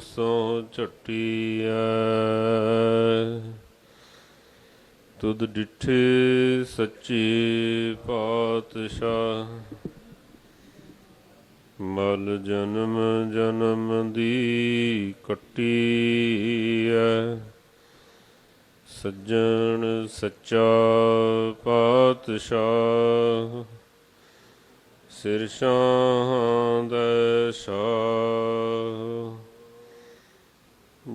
ਸੋ ਝਟੀਐ। ਤੁਧ ਡਿਠੇ ਸੱਚੇ ਪਾਤਸ਼ਾਹ। ਮਲ ਜਨਮ ਜਨਮ ਦੀ ਕੱਟੀ ਐ ਸੱਜਣ ਸੱਚਾ ਪਾਤਸ਼ਾਹ। ਸਿਰ ਸ਼ਾਹਾਂ ਦਾ ਸ਼ਾਹ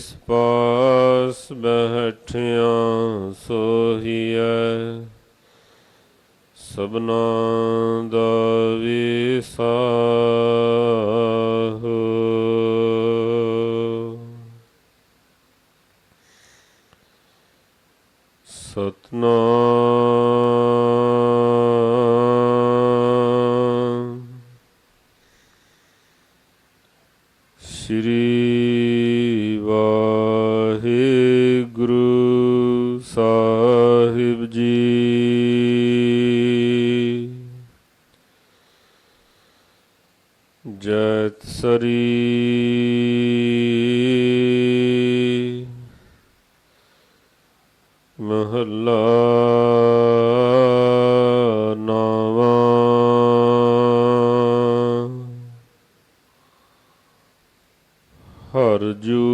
ਜਿਸ ਪਾਸ ਬੈਠਿਆ ਸੋਹੀਐ ਸਭਨਾ ਦਾ ਵਿਸਾਹ ਸਤਨਾਮ। ਸ੍ਰੀ ਵਾਹਿਗੁਰੂ ਸਾਹਿਬ ਜੀ। ਜੈਤ ਸਰੀ ਹਰ ਜੂ।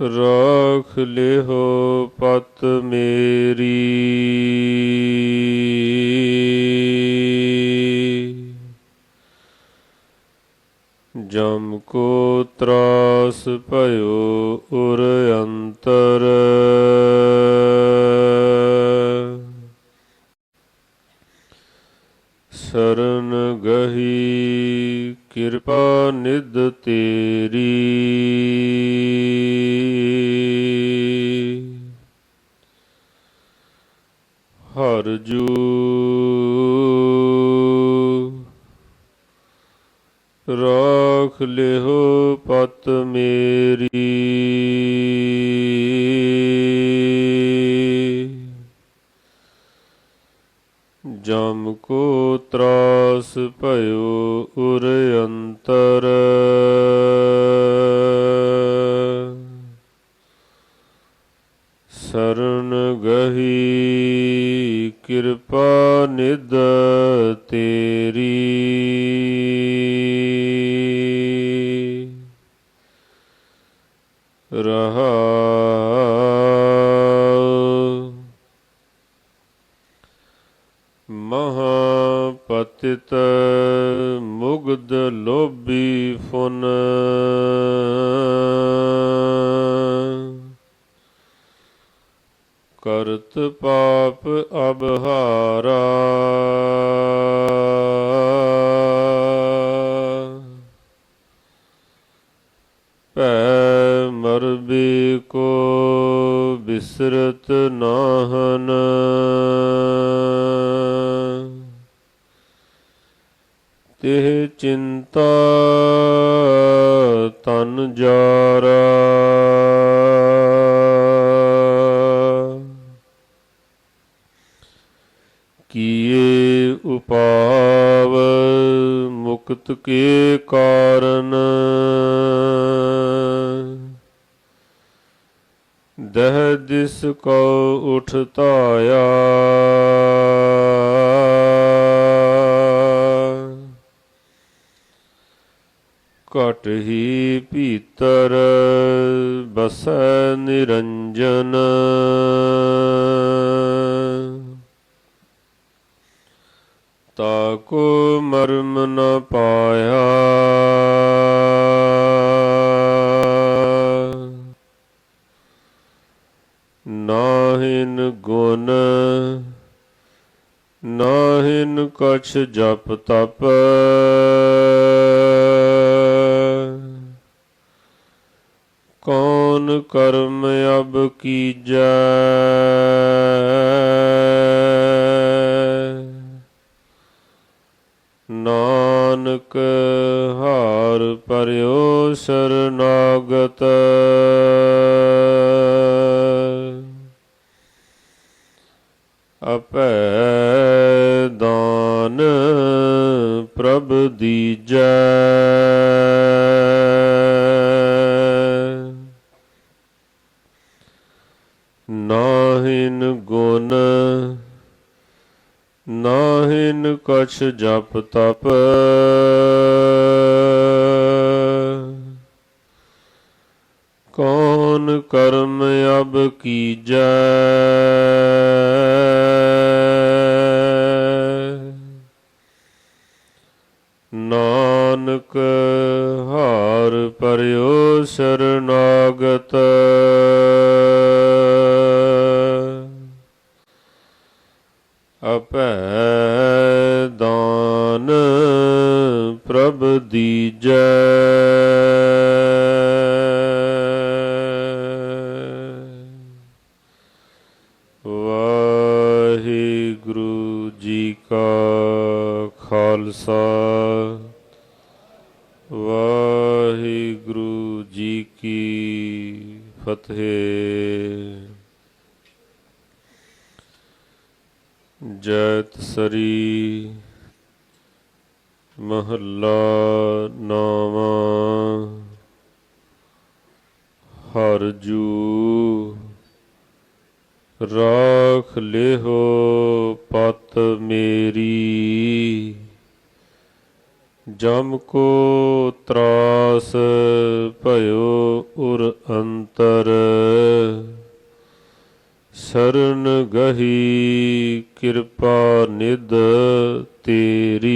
ਰਾਖ ਲਿਹੋ ਪਤ ਮੇਰੀ। ਜਮ ਕੋ ਤਰਾਸ ਭਇਓ ਉਰ ਅੰਤਰ। ਸਰਨ ਗਹੀ ਕਿਰਪਾ ਨਿਧ ਤੇਰੀ। ਹਰ ਜੂ ਰਾਖ ਲਿਹੋ ਜਮ ਕੋ ਤਰਾਸ ਭਇਓ ਉਰ ਅੰਤਰ। ਸਰਨ ਗਹੀ ਕਿਰਪਾ ਨਿਦ ਤੇਰੀ। ਮਹਾਪਤਿਤ ਮੁਗਧ ਲੋਭੀ ਫੁਨ। ਕਰਤ ਪਾਪ ਅਬਹਾਰਾ। ਭੈ ਮਰਬੀ ਕੋ ਬਿਸਰਤ ਨਾਹਨ। ਤਿਹ ਚਿੰਤਾ ਤਨ ਜਾਰਾ। ਕੀਏ ਉਪਾਵ ਮੁਕਤ ਕੇ ਕਾਰਨ। ਦਹ ਦਿਸ ਕੋ ਉਠ ਧਾਇਆ। ਘਟ ਹੀ ਭੀਤਰ ਬਸੈ ਨਿਰੰਜਨ। ਤਾਕੋ ਮਰਮ ਨ ਪਾਇਆ। ਨਾਹਿਨ ਗੁਣ, ਨਾਹਿਨ ਕਛ ਜਪ ਤਪ। ਕੌਣ ਕਰਮ ਅਬ ਕੀਜੈ। ਨਾਨਕ ਹਾਰ ਪਰਿਓ ਸਰਨਾਗਤ। ਨਾਹਿਨ ਗੁਣ ਨਾਹਿਨ ਕਛ ਜਪ ਤਪ। ਕੌਣ ਕਰਮ ਅਬ ਕੀਜੈ? ਨਾਨਕ ਹਾਰ ਪਰਿਓ ਸਰਨਾਗਤ। ਅਪੈ ਦਾਨ ਪ੍ਰਭ ਦੀਜੈ। ਵਾਹਿਗੁਰੂ ਜੀ ਕਾ ਖਾਲਸਾ। ਵਾਹਿਗੁਰੂ ਜੀ ਕੀ ਫਤਿਹ। ਜੈਤ ਸਰੀ ਮਹੱਲਾ ਨਾਵਾਂ, ਹਰ ਜੂ ਰਾਖ ਲਿਹੋ ਪਤ ਮੇਰੀ। ਜਮ ਕੋ ਤਰਾਸ ਭਇਓ ਉਰ ਅੰਤਰ ਸਰਨ ਗਹੀ ਕਿਰਪਾ ਨਿਦ ਤੇਰੀ।